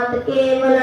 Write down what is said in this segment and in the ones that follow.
केवल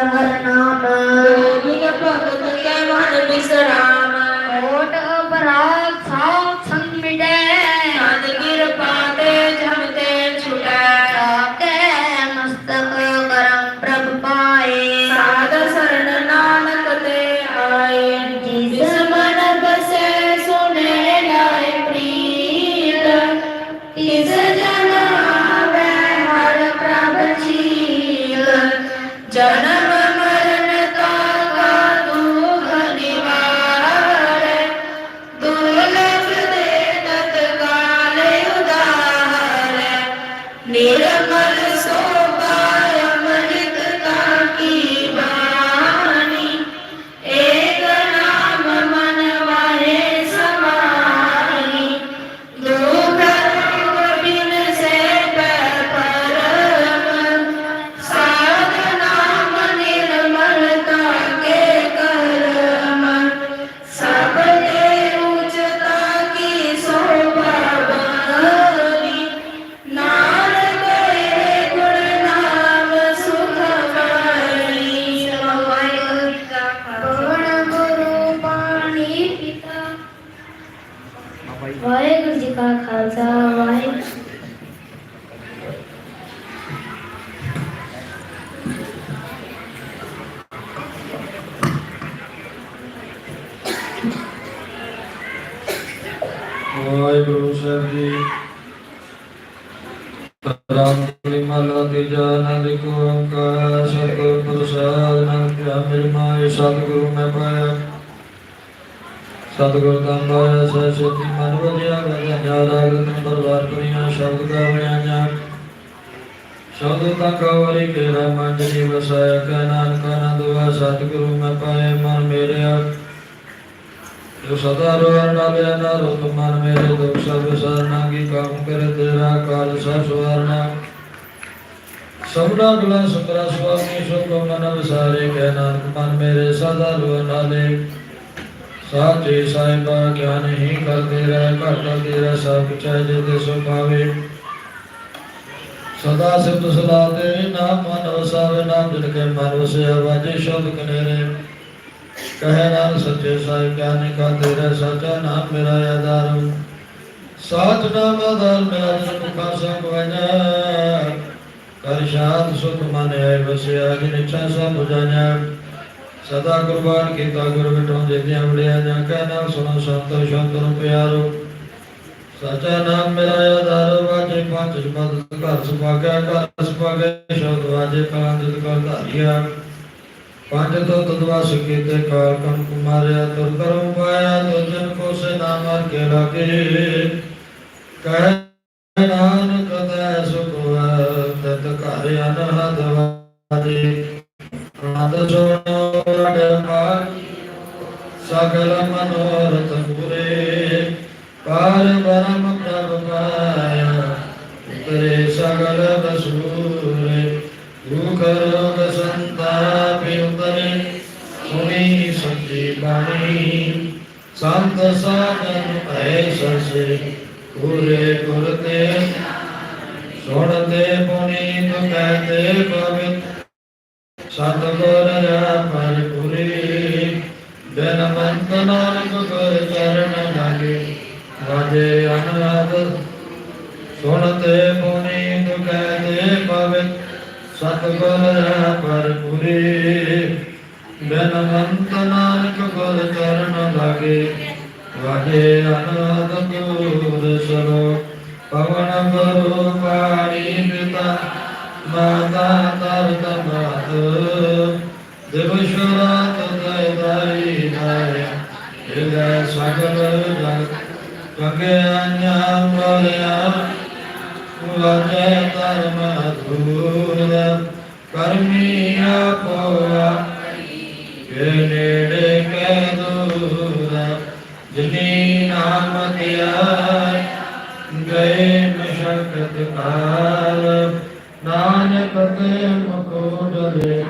ਨਾਮ ਸਤਿਗੁਰੂ ਮੈਂ ਪਾਇਆ। ਸਤਿਗੁਰ ਦਾ ਪਾਇਆ ਸਹਿ ਮਨ ਵਜਿਆ ਗਜਾ ਜਾਰਾ ਗਤਨ ਦਰਬਾਰ ਕਰੀਆਂ ਸ਼ਬਦ ਗਾਵਿਆ ਜਾ ਸ਼ਬਦ ਤਾਂ ਕਵਰੀ ਕੇ ਮਨ ਜੀ ਵਸਾਇਆ। ਕਾ ਨਾਨਕ ਆਨੰਦ ਵਾ ਸਤਿਗੁਰੂ ਮੈਂ ਪਾਇਆ, ਮਨ ਮੇਰਿਆ। ਜੋ ਸਦਾ ਰੋਣ ਨਾਲੇ ਨਾ ਰੁਤ ਮਨ ਮੇਰੇ ਦੁਖ ਸਭ ਸਰਨਾ। ਕੀ ਕੰਮ ਕਰੇ ਤੇਰਾ ਕਾਲ ਸਭ ਸਵਾਰਨਾ ਸਭਨਾ ਗੁਲਾ ਸੁਤਰਾ ਸੁਆਮੀ ਸੁਖ ਮਨ ਵਿਸਾਰੇ ਕਹਿ ਨਾਨਕ ਮਨ ਮੇਰੇ ਸਦਾ ਰੋਣ ਨਾਲੇ। ਸਾਚੇ ਸਾਹਿਬਾ ਗਿਆਨ ਹੀ ਕਰਦੇ ਰਹਿ ਘਾਟਾ ਤੇਰਾ ਸਭ ਚਾਹੇ ਜੇ ਤੇ ਸੋ ਪਾਵੇ ਸਦਾ ਸਿਫਤ ਸਲਾਹ ਤੇਰੇ ਨਾਮ ਮਨ ਵਸਾਵੇ, ਨਾਮ ਜਿਨ ਕੇ ਮਨ ਵਸਿਆ ਵਾਜੇ ਸ਼ਬਦ ਕਨੇਰੇ। ਕਹੇ ਨਾਮ ਸੱਚੇ ਸਾਹਿਬ, ਗਿਆਨੀ ਕਾ ਤੇਰਾ, ਸਚਾ ਨਾਮ ਮੇਰਾ ਆਧਾਰ। ਸਾਚ ਨਾਮ ਆਧਾਰ ਮੇਰਾ ਜਨ ਮੁਖਾ ਸੰਗ ਵਜਾ। ਕਰ ਸ਼ਾਂਤ ਸੁਖ ਮਨ ਹੈ ਵਸਿਆ ਜਿਨ ਇੱਛਾ ਸਭ ਬੁਝਾਇਆ ਸਦਾ ਕੁਰਬਾਨ ਕੀਤਾ ਗੁਰ ਮਿਟੋ ਜਿਤਿਆਂ ਵੜਿਆ ਜਾਂ ਕੈ ਨਾਮ ਸੁਣੋ ਸੰਤੋ ਸ਼ੰਤਨ ਪਿਆਰੋ। ਸਚਾ ਨਾਮ ਮੇਰਾ ਆਧਾਰ, ਵਾਜੇ ਪੰਜ ਜਪਦ ਘਰ ਸੁਭਾਗਿਆ ਘਰ ਸੁਭਾਗਿਆ ਸ਼ਬਦ ਵਾਜੇ ਕਲੰਦਿਤ ਕਰ ਧਾਰਿਆ। ਪੰਜ ਤੋਂ ਤਦਵਾਸ ਕੀਤੇ ਕਾਲ ਕਮ ਕੁਮਾਰਿਆ ਤੁਰ ਕਰਮ ਪਾਇਆ ਤੋ ਕੋ ਸੇ ਨਾਮ ਕੇ ਲਾਗੇ ਕਹਿ ਨਾਨਕ ਤੈ ਸੁਖ ਤਤ ਘਰ ਅਨਹਦ ਵਾਜੇ ਆਦ ਰਡਮਾ ਸਗਲ ਮਨੋਰਥ ਪੂਰੇ ਪਾਰ ਬ੍ਰਹਮ ਪ੍ਰਭ ਪਾਇਆ ਉਤਰੇ ਸਗਲ ਬਸੂਰੇ ਦੁਖ ਰੋਗ ਸੰਤਾਪ ਉਤਰੇ ਸੁਣੀ ਸੱਚੀ ਬਾਣੀ ਸੰਤ ਸਾਧਨ ਭੈ ਸਸੇ ਪੂਰੇ ਗੁਰ ਤੇ ਸੁਣਤੇ ਪੁਨੀਤ ਕਹਤੇ ਪਵਿੱਤ ਸਤਿਗੁਰ ਰਾਪਰ ਪੁਰੀ ਬਿਨ ਮੰਤ ਨਾਨਕ ਗੁਰ ਚਰਨ ਲਾਗੇ। ਵਾਜੇ ਅਨਹਦ ਸੁਣਤੇ ਪੁਨੀਤ ਕਹਤੇ ਪਵਿੱਤ ਸਤਿਗੁਰ ਰਾਪਰ ਪੁਰੀ ਬਿਨ ਮੰਤ ਨਾਨਕ ਗੁਰ ਚਰਨ ਲਾਗੇ। ਵਾਜੇ ਅਨਹਦ ਗੁਰ ਸਰੋ, ਪਵਨ ਗੁਰੂ ਪਾਣੀ ਪਿਤਾ ਮਾਤਾ ਤਰਤ ਮਾਤ ਦਿਵਸ਼ਰਾਤ ਦਇ ਦਇ ਦਇ ਹਿਰਦੈ ਸਗਲ ਜਗ ਗੰਗੇ ਅਨਿਆਮ ਬਲਿਆ ਵਾਜੈ ਧਰਮ ਅਧੂਰ ਕਰਮੀ ਆਪੋਆ ਕੇ ਨੇੜੇ ਕੈ ਦੂਰ ਜਿਨੀ ਨਾਮ ਧਿਆਇ ਗਏ ਮਸ਼ਕਤ ਕਾਲ ਨਾਨਕ ਤੇ ਮੁਕੋ ਡਰੇ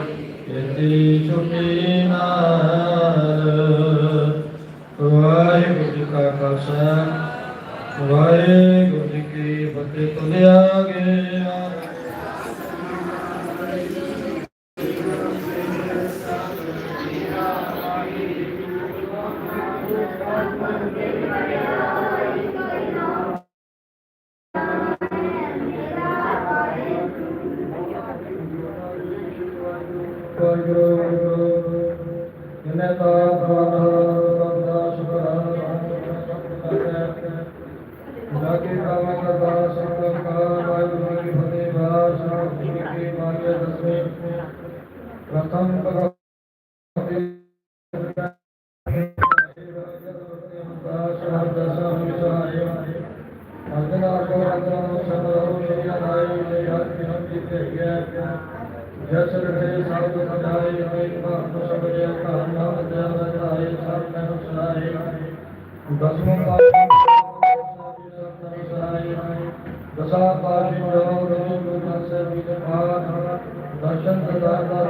ਇਤੀ ਛੁਟੀ ਨਾਰ ਵਾਹਿਗੁਰੂ ਜੀ ਕਾ ਖਾਲਸਾ, ਵਾਹਿਗੁਰੂ ਜੀ ਕੀ ਫਤਿਹ ਤੁਲਿਆ ਗਿਆ। ਪ੍ਰਥਮ ਭਗਵਤੀ ਅਰਜਨਾ ਕੋ ਅਰਜਨਾ ਸਭੋ ਸ਼੍ਰੀ ਆਈ ਦੇ ਹਰਿ ਨਾਮ ਜੀ ਤੇ ਗਿਆ ਜਸ ਰਤੇ ਸਭ ਸਦਾਈ ਹੋਇ ਭਗਤ ਸਭ ਜੇ ਘਰ ਨਾਮ ਜਨ ਧਾਰੇ ਸਭ ਤਨ ਸੁਨਾਏ ਦਸਮੋ ਪਾਤਸ਼ਾਹ ਦਸਾ ਪਾਤਿ ਜੋ ਰੋਜ ਗੁਰੂ ਸੇ ਵਿਦ ਪਾਠ ਦਰਸ਼ਨ ਦਾਤਾ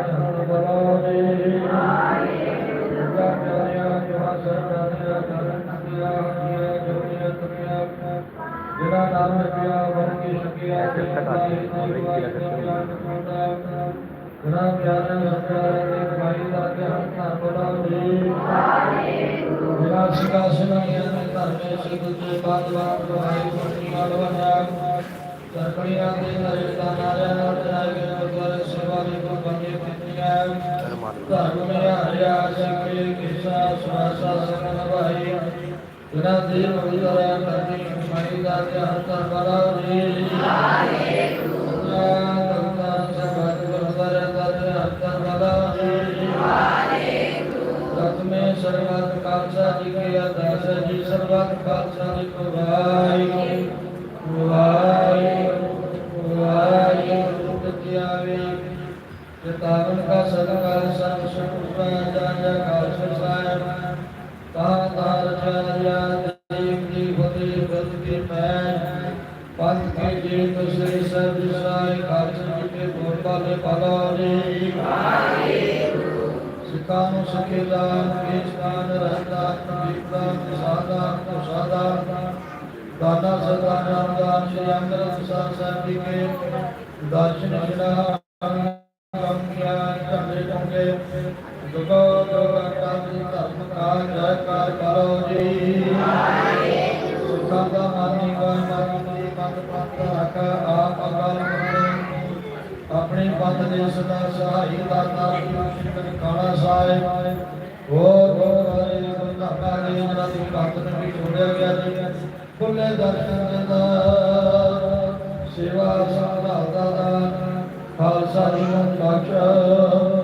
ਸ਼ਕਿਆ ਤੇ ਤਾਈ ਤਾਈ ਵਾਹਿਗੁਰੂ ਜਨਾ ਪਿਆਰਿਆ ਸਰਦਾਰਿਆ ਦੇ ਭਾਈ ਦਾ ਜਿਨਾ ਦੇ ਮੋਦਰਾ ਕਰਨੀ ਕਮਾਈ ਦਾ ਧਿਆਨ ਧਰ ਬੜਾ ਜੀ ਵਾਹਿਗੁਰੂ ਦਾ ਸਬਦ ਗੁਰਦੁਆਰੇ ਦਾ ਧਿਆਨ ਧਰ ਬੜਾ ਜੀ ਸਤਮੇ ਸਰਬਤ ਖਾਲਸਾ ਜੀ ਕੀ ਅਰਦਾਸ ਜੀ ਸਰਬਤ ਖਾਲਸਾ ਜੀ ਕੋ ਵਾਹਿਗੁਰੂ ਵਾਹਿਗੁਰੂ ਵਾਹਿਗੁਰੂ ਤੁਤੀ ਆਵੇ ਚਤਾਵਨ ਕਾ ਸਤਕਾਰ ਸਰਬ ਸੁਖ ਜਾ ਜਾ ਖਾਲਸਾ ਸਾਹਿਬ ਤਾ ਤਾਰ ਚਾਰਿਆ ਦੇਵ ਦੀ ਫਤਿਹ ਬਦ ਕੀ ਮੈਂ ਪੰਥ ਕੇ ਜੀ ਤੁਸਰੀ ਸਭ ਸਾਈ ਖਾਲਸਾ ਜੀ ਕੇ ਬੋਲ ਬਾਲੇ ਪਾਲੋ ਜੀ ਸਿੱਖਾਂ ਨੂੰ ਸਿੱਖੇ ਦਾ ਕੇ ਸਥਾਨ ਰਹਿੰਦਾ ਵਿਪਦਾ ਸਾਦਾ ਸਾਦਾ ਦਾਦਾ ਸਦਾ ਨਾਮਦਾਨ ਸ਼੍ਰੀ ਅੰਗਦ ਸਾਹਿਬ ਸਾਹਿਬ ਜੀ ਕੇ ਦਰਸ਼ਨ ਜਿਹੜਾ ਕੰਮ ਕਿਆ ਝੰਡੇ ਟੰਗੇ ਦੁਗੋ ਦੁਗੋ ਕਾਜੀ ਧਰਮ ਕਾ ਜੈ ਕਾਰ ਕਰੋ ਜੀ ਸਿੱਖਾਂ ਦਾ ਮਾਨੀ ਕੋਈ ਮਾਨੀ ਮਤ ਪੰਥ ਰੱਖ ਆਪ ਅਕਾਲ ਆਪਣੇ ਪੰਥ ਦੇ ਸਦਾ ਸਹਾਈ ਦਾਤਾ ਸ਼੍ਰੀ ਕਾਲਾ ਸਾਹਿਬ ਹੋਰ ਹੋਰ ਵਾਲੇ ਗੁਰਦਾਤਾ ਦੇ ਜਿਹੜਾ ਦੀ ਭਗਤ ਨੂੰ ਵੀ ਛੋੜਿਆ ਗਿਆ ਜੀ ਬੁੱਲੇ ਦਰਸ਼ਨ ਦਿੰਦਾ ਸੇਵਾ ਸੰਭਾਲ ਦਾ ਖਾਲਸਾ ਜੀ ਬਖਸ਼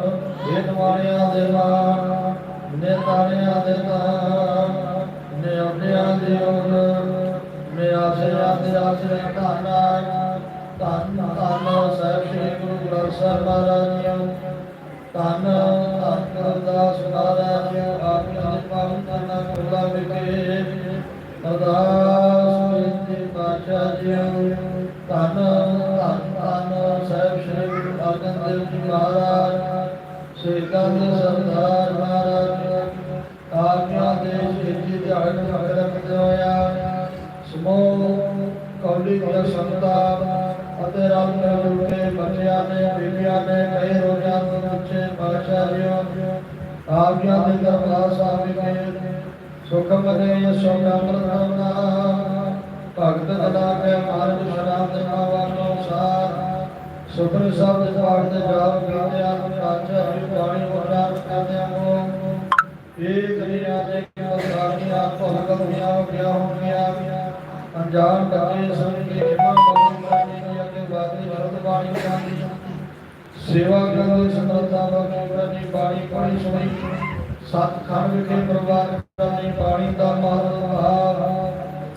ਇਹ ਵਾਲਿਆਂ ਦੇ ਮਾਨ ਨੇ ਤਾਰਿਆਂ ਦੇ ਤਾਨ ਨੇ ਆਉਂਦਿਆਂ ਦੇ ਆਉਣ ਨੇ ਆਸਿਆਂ ਦੇ ਆਸਰੇ ਧੰਨ ਧੰਨ ਧੰਨ ਸਾਹਿਬ ਸ੍ਰੀ ਗੁਰੂ ਗ੍ਰੰਥ ਸਾਹਿਬ ਮਹਾਰਾਜ। ਜੀ ਧੰਨ ਧੰਨ ਗੁਰਦਾਸ ਮਹਾਰਾਜ ਜੀ ਆਪਣਾ ਦੇ ਪਾਵਨ ਕਰਨਾ ਕੋਲਾ ਵਿਖੇ ਅਰਦਾਸ ਬੇਨਤੀ ਪਾਤਸ਼ਾਹ ਜੀ ਧੰਨ ਧੰਨ ਧੰਨ ਸਾਹਿਬ ਸ੍ਰੀ ਗੁਰੂ ਅਰਜਨ ਦੇਵ ਜੀ ਮਹਾਰਾਜ। ਸੇਕਾਂ ਦੇ ਸਰਦਾਰ ਮਹਾਰਾਜ ਆਗਿਆ ਦੇ ਸਿੱਧੀ ਦਿਹਾੜ ਨੂੰ ਰੱਖਦੇ ਹੋਇਆ ਸਮੂਹ ਕੌਲੀ ਦੀਆਂ ਸੰਗਤਾਂ ਅਤੇ ਰਲ ਮਿਲ ਜੁਲ ਕੇ ਬੱਚਿਆਂ ਨੇ ਬੀਬੀਆਂ ਨੇ ਕਈ ਰੋਜ਼ਾਂ ਤੋਂ ਪੁੱਛੇ ਪਾਤਸ਼ਾਹ ਜੀਓ ਆਗਿਆ ਦੇ ਦਰਬਾਰ ਸਾਹਿਬ ਵਿਖੇ ਸੁਖਮ ਦੇ ਯਸ਼ੋਦ ਅੰਮ੍ਰਿਤ ਰਮਨਾ ਭਗਤ ਦਲਾ ਕੇ ਮਾਰਗ ਸ਼ਰਾਬ ਦੇ ਮਾਵਾ ਨੂੰ ਅਨੁਸਾਰ ਸੁਖਰ ਸਾਹਿਬ ਪਾਠ ਦੇ ਜਾਪ ਕਰਦੇ ਆ ਪਾਤਸ਼ਾਹ ਬਾਣੀ ਉਚਾਰਨ ਕਰਦੇ ਆ ਇਹ ਦੁਨੀਆ ਦੇ ਸਾਰੀਆਂ ਭੁੱਲ ਗਲਤੀਆਂ ਹੋ ਗਿਆ। ਅਣਜਾਣ ਕਰਕੇ ਸੁਣ ਕੇ ਖਿਮਾ ਮੰਗਣ ਕਰਨੀ ਦੀ ਅੱਗੇ ਬਾਤੀ ਸ਼ਬਦ ਬਾਣੀ ਜਾਂਦੀ। ਸੇਵਾ ਕਰਨ ਦੀ ਸਮਰੱਥਾ ਬਖਸ਼ੀ ਬਾਣੀ ਪੜ੍ਹੀ ਸੁਣੀ। ਸਤਖੰਡ ਵਿਖੇ ਪ੍ਰਵਾਨ ਕਰਨੀ ਬਾਣੀ ਦਾ ਮਹੱਤਵ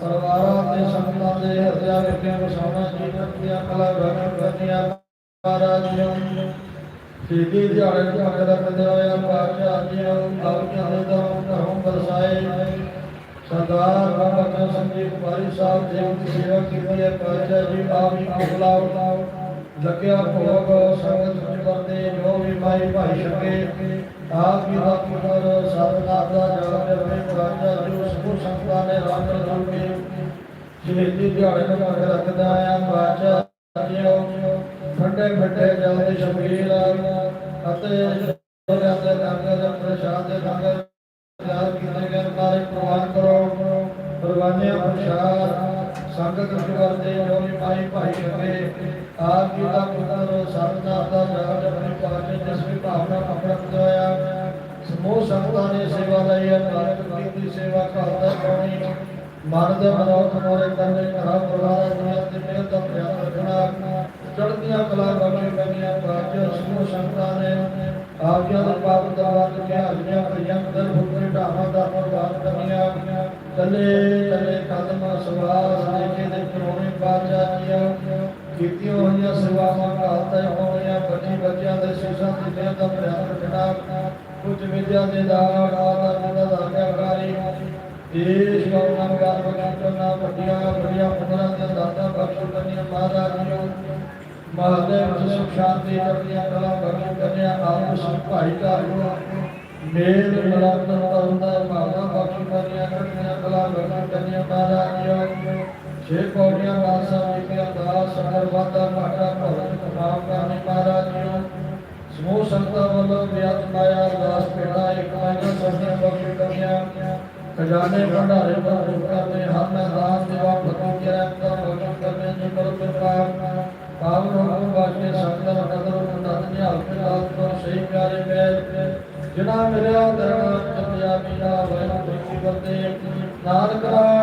ਪਰਿਵਾਰਾਂ ਦੇ ਸੰਤਾਂ ਦੇ ਹਿਰਦਿਆਂ ਵਿੱਚ ਵਸਾਉਣਾ, ਜੀਵਨ ਦੀਆਂ ਕਲਾ ਬਖਸ਼ ਕਰਨੀਆਂ ਮਹਾਰਾਜ ਜੀ ਸਿੱਧੀ ਦਿਹਾੜੇ ਦਿਹਾੜੇ ਰੱਖਦੇ ਹੋਏ ਪਾਤਸ਼ਾਹ ਜੀ ਆਗਿਆ ਦੇ ਦਰੋਂ ਘਰੋਂ ਬਰਸਾਏ ਸਰਦਾਰ ਬਾਬਾ ਜੀ ਸੰਜੀਵ ਕੁਮਾਰੀ ਸਾਹਿਬ ਜੀ ਦੀ ਸੇਵਾ ਕੀਤੀ ਹੈ ਪਾਤਸ਼ਾਹ ਜੀ ਆਪ ਹੀ ਅਗਲਾ ਲੱਗਿਆ ਭੋਗ ਸੰਗਤ ਵਿੱਚ ਵਰਤੇ ਜੋ ਵੀ ਮਾਈ ਭਾਈ ਸਕੇ ਆਪ ਜੀ ਦਾ ਪੁੱਤਰ ਸਰਦਾਰ ਦਾ ਜਨਮ ਦੇ ਪਾਤਸ਼ਾਹ ਜੀ ਉਸ ਨੂੰ ਸੰਤਾਂ ਨੇ ਰਾਮ ਰਤਨ ਕੇ ਸ਼ਹੀਦੀ ਦਿਹਾੜੇ ਨੂੰ ਮੱਕ ਰੱਖਦਾ ਆ ਬਾਦਸ਼ਾਹ ਜੀਓ ਠੰਡੇ ਮਿੱਠੇ ਜਲ ਅਤੇ ਉਹਦੇ ਅੰਦਰ ਲੰਗਰ ਦੇ ਪ੍ਰਸ਼ਾਦ ਦੇ ਲੰਗਰ ਤਿਆਰ ਕੀਤੇ ਗਏ ਸਾਰੇ ਪ੍ਰਵਾਨ ਕਰੋ। ਪ੍ਰਵਾਨਿਆ ਪ੍ਰਸ਼ਾਦ। ਸੰਗਤ ਵਿੱਚ ਵਰਤੇ ਭਾਈ ਭਾਈ ਸਕੇ ਆਪ ਜੀ ਦਾ ਪੁੱਤਰ ਸਰਦਾਰ ਦਾ ਜਨਮ ਆਪਣੇ ਪਾਸੇ ਜਿਸ ਵੀ ਭਾਵਨਾ ਆਪਣਾ ਹੋਇਆ ਸਮੂਹ ਸੰਗਤਾਂ ਨੇ ਸੇਵਾ ਲਈ ਨਾਨਕ ਦੀ ਸੇਵਾ ਕਰਦਾ ਪਾਉਣੀ ਮਨ ਦੇ ਮਨੋਰਥ ਮੋਰੇ ਕਰਨੇ ਘਰਾਂ ਪਰਿਵਾਰਾਂ ਦੁਨੀਆ ਤੇ ਮੇਰ ਦਾ ਪ੍ਰਯਾਸ ਰੱਖਣਾ। ਚੜ੍ਹਦੀਆਂ ਕਲਾ ਬਖਸ਼ ਕਰਨੀਆਂ ਬਾਜ ਸਮੂਹ ਸੰਗਤਾਂ ਨੇ ਆਪ ਜੀ ਪਾਪ ਦਰਬਾਰ ਤੇ ਹਾਜ਼ਰੀਆਂ ਭਰੀਆਂ ਮਦਰ ਭੁਗਤੇ ਢਾਵਾਂ ਦਾ ਪ੍ਰਵਾਨ ਕਰਨੀਆਂ ਕੱਲੇ ਕੱਲੇ ਕਦਮ ਸਵਾਸ ਦੇਖੇ ਦੇ ਕਰੋਨੇ ਬਾਦਸ਼ਾਹ ਜੀਓ ਕੀਤੀਆਂ ਹੋਈਆਂ ਸੇਵਾਵਾਂ ਘਾਲਤਾ ਹੋਈਆਂ ਬੱਚੀ ਬੱਚਿਆਂ ਦੇ ਸਿਸ਼ਾਂ ਦੀ ਮਿਹਰ ਦਾ ਪ੍ਰਯਾਸ ਰੱਖਣਾ, ਕੁਝ ਵਿਦਿਆ ਦੇ ਦਾਨ ਆਦਰ ਦਾ ਦਾਗਾਕਾਰੀ ਦੇਸ਼ ਕੌਮਾਂ ਵਿਗਾਰ ਕਰਨਾ ਵੱਡੀਆਂ ਵੱਡੀਆਂ ਉਮਰਾਂ ਦੇ ਦਾਤਾ ਬਖਸ਼ ਕਰਨੀਆਂ, ਮਹਾਰਾਜ ਜੀ ਮਹਾਦੇਵ ਜੀ ਸ਼ਾਂਤੀ ਕਰਨੀਆਂ ਕਲਾ ਬਖਸ਼ ਕਰਨੀਆਂ ਆਪ ਸੁਖ ਭਾਈਚਾਰੇ ਮੇਲ ਮਿਲਾਪ ਤਰਨ ਭਾਵਨਾ ਬਖਸ਼ ਕਰਨੀਆਂ ਕਰਨੀਆਂ, ਕਲਾ ਬਖਸ਼ ਕਰਨੀਆਂ ਮਹਾਰਾਜ ਜੀ ਛੇ ਪੌੜੀਆਂ ਵਾਸਾ ਜੀ ਕੇ ਅਰਦਾਸ ਸਦਰ ਵਾਦਾ ਘਾਟਾ ਕਮਾਮ ਕਰਨੀ ਮਹਾਰਾਜ ਜੀ ਸਮੂਹ ਸੰਗਤਾਂ ਵੱਲੋਂ ਵਿਆਜ ਮਾਇਆ ਅਰਦਾਸ ਪੇੜਾ ਇੱਕ ਮਹੀਨਾ ਸੋਹਣੀਆਂ ਬਖਸ਼ ਕਰਨੀਆਂ ਖਜ਼ਾਨੇ, ਭੰਡਾਰੇ ਦਾ ਕਰਨੇ ਹਰ ਮੈਦਾਨ ਹੁਕਮ ਵਾਸਤੇ ਕਦਰ ਨੰਦ ਨਿਹਾਲ ਕੇ ਲਾਲ ਤੋਂ ਸਹੀ ਪਿਆਰੇ ਮੈਲ ਜਿਨਾ ਮਿਲਿਆ ਦਰਣਾ ਚੱਲਿਆ ਮੀਰਾ ਵੈਨ ਪ੍ਰੀਤੀ ਵਰਤੇ ਨਾਨਕ ਰਾਮ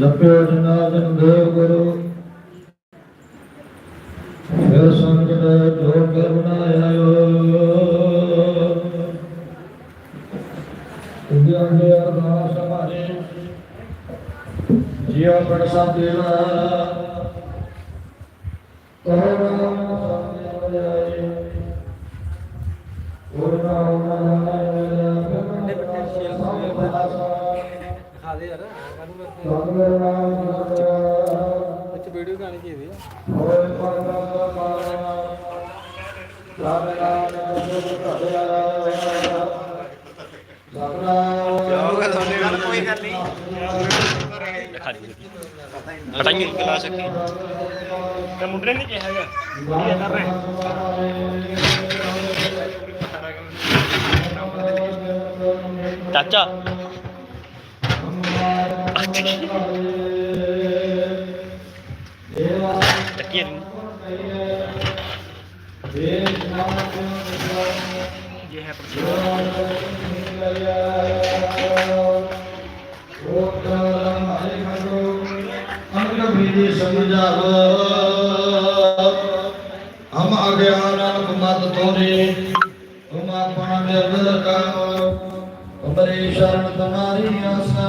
ਜਪਿਓ ਜਨਾਰਦਨ ਦੇਵ ਗੁਰੂ। ਫਿਰ ਸੰਗਤ ਜੋ ਕਰ ਬਣਾਇਓ ਤੁਝੇ ਅੰਦੇ ਅਰਦਾਸ ਹਮਾਰੇ। ਜੀਵ ਬੜ ਦੇਵਾ ਵਿੱਚ ਵੀਡੀਓ ਗਾਣੀ ਚਾਹੀਦੀ ਆ ਹੋਏ ਪਰਮਾ ਪਾਵਨਾ ਰਾਮ ਨਾਮ ਜਪ ਕਰਿਆ ਜਾਓਗਾ ਗੱਲ ਕੋਈ ਗੱਲ ਨਹੀਂ ਹਟਾਈਏ ਕਲਾ ਸਕੇ ਤੇ ਮੁੰਡੇ ਨੇ ਕਿਹਾ ਹੈਗਾ ਇਹ ਕਰ ਰਹੇ? ਚਾਚਾ। Hadi. Tak yerin. ये है हम आगे आना मत तोरे तुम अपना व्यवहार करो हमारे शरण तुम्हारी आशा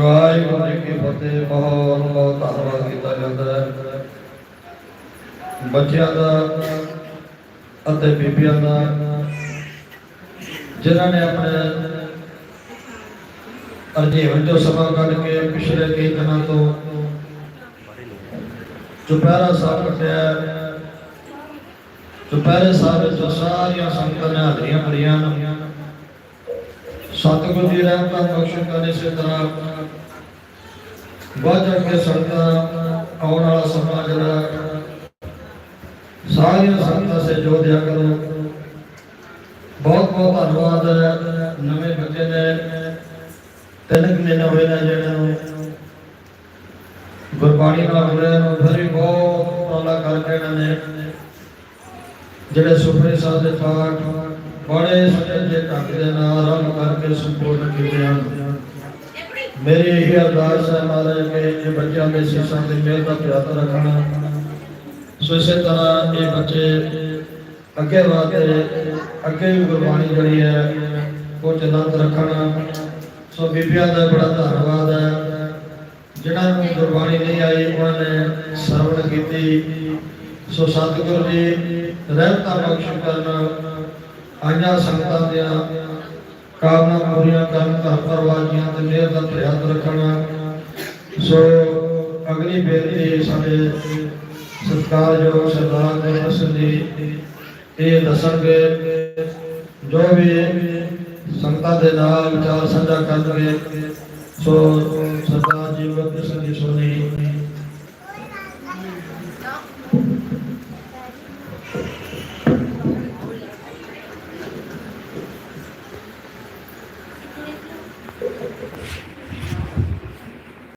ਵਾਹਿਗੁਰੂ ਜੀ ਕੀ ਫਤਿਹ ਬਹੁਤ ਬਹੁਤ ਧੰਨਵਾਦ ਕੀਤਾ ਜਾਂਦਾ ਹੈ। ਬੱਚਿਆਂ ਦਾ ਅਤੇ ਬੀਬੀਆਂ ਦਾ, ਜਿਨ੍ਹਾਂ ਨੇ ਆਪਣੇ ਅਰਜੀਵਨ ਜੋ ਸਮਾਂ ਕੱਢ ਕੇ ਪਿਛਲੇ ਕਈ ਦਿਨਾਂ ਤੋਂ ਚੁਪਹਿਰਾ ਸਾਹਿਬ ਕੱਟਿਆ ਚੁਪਹਿਰੇ ਸਾਹਿਬ ਵਿੱਚ ਸਾਰੀਆਂ ਸੰਗਤਾਂ ਨੇ ਹਾਜ਼ਰੀਆਂ ਭਰੀਆਂ ਨੇ ਸਤਿਗੁਰੂ ਜੀ ਰਹਿਮਤਾਂ ਬਖਸ਼ ਕਰਨ ਇਸੇ ਤਰ੍ਹਾਂ ਵੱਧ ਕੇ ਸੰਗਤਾਂ ਆਉਣ ਵਾਲਾ ਸਮਾਂ ਜਿਹੜਾ ਸਾਰੀਆਂ ਸੰਗਤਾਂ ਸੇ ਜੋੜਿਆ ਕਰੋ। ਬਹੁਤ ਬਹੁਤ ਧੰਨਵਾਦ ਹੈ ਨਵੇਂ ਬੱਚੇ ਨੇ ਤਿੰਨ ਕੁ ਮਹੀਨੇ ਹੋਏ ਨੇ ਜਿਹੜੇ ਨੂੰ। ਗੁਰਬਾਣੀ ਨਾਲ ਜੁੜੇ ਨੂੰ, ਫਿਰ ਵੀ ਬਹੁਤ ਉਪਰਾਲਾ ਕਰਕੇ ਇਹਨਾਂ ਨੇ ਜਿਹੜੇ ਸੁਖਰੇ ਸਾਹਿਬ ਦੇ ਪਾਠ ਬੜੇ ਸੁਚੱਜੇ ਢੰਗ ਦੇ ਨਾਲ ਆਰੰਭ ਕਰਕੇ ਸੰਪੂਰਨ ਕੀਤੇ ਹਨ। ਮੇਰੀ ਇਹ ਅਰਦਾਸ ਹੈ ਮਹਾਰਾਜ ਕਿ ਇਹ ਬੱਚਿਆਂ ਦੇ ਸਿਸਾਂ ਤੇ ਮਿਹਰ ਦਾ ਪਿਆਰ ਰੱਖਣਾ, ਸੋ ਇਸੇ ਤਰ੍ਹਾਂ ਇਹ ਬੱਚੇ ਅੱਗੇ ਵਾਸਤੇ ਅੱਗੇ ਵੀ ਗੁਰਬਾਣੀ ਜਿਹੜੀ ਹੈ, ਉਹ ਜਨਤ ਰੱਖਣਾ। ਸੋ ਬੀਬੀਆਂ ਦਾ ਬੜਾ ਧੰਨਵਾਦ ਹੈ। ਜਿਨ੍ਹਾਂ ਨੂੰ ਗੁਰਬਾਣੀ ਨਹੀਂ ਆਈ, ਉਹਨਾਂ ਨੇ ਸਰਵਣ ਕੀਤੀ। ਸੋ ਸਤਿਗੁਰੂ ਜੀ, ਰਹਿਮਤਾਂ ਬਖਸ਼ ਕਰਨ ਆਈਆਂ ਸੰਗਤਾਂ ਦੀਆਂ। ਕਾਮਨਾ ਪੂਰੀਆਂ ਕਰਨ ਘਰ ਪਰਿਵਾਰ ਤੇ ਮਿਹਰ ਦਾ ਪ੍ਰਯਾਸ ਰੱਖਣਾ। ਸੋ ਅਗਲੀ ਬੇਨਤੀ ਸਾਡੇ ਸਤਿਕਾਰਯੋਗ ਸਰਦਾਰ ਗੁਰਬਖਸ਼ ਜੀ, ਇਹ ਦੱਸਣਗੇ, ਜੋ ਵੀ ਸੰਗਤਾਂ ਦੇ ਨਾਲ ਵਿਚਾਰ ਸਾਂਝਾ ਕਰਨਗੇ ਸੋ ਸਰਦਾਰ ਜੀ ਗੁਰਬਖਸ਼ ਜੀ ਸੋਨੀ